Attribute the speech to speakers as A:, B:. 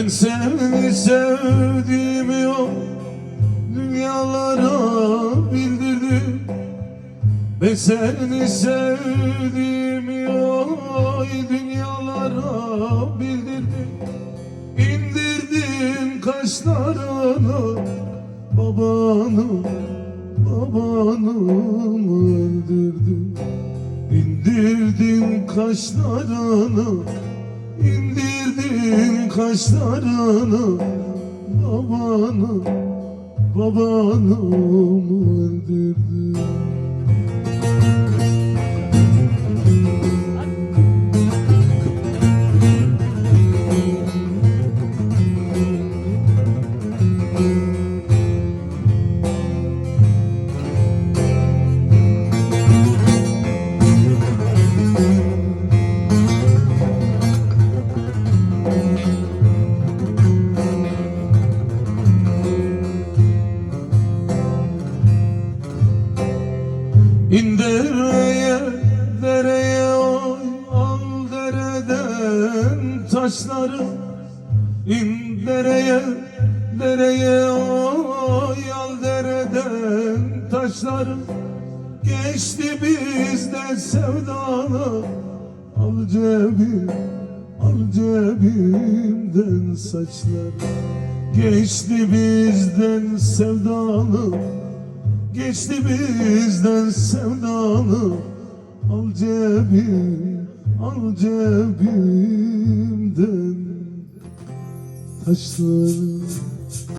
A: Ben seni sevdiğimi o dünyalara bildirdim. Ben seni sevdiğimi oy dünyalara bildirdim. İndirdim kaşlarını babanı babanı öldürdüm. İndirdim kaşlarını İndirdin kaşlarını babanı babanı öldürdün İndereye dereye oy al dereden taşları. İndereye dereye oy al dereden taşları. Geçti bizden sevdalı Al cebi, al cebimden saçları. Geçti bizden sevdalı Geçti bizden sevdalı. Al cebi, al cebimden. Taşları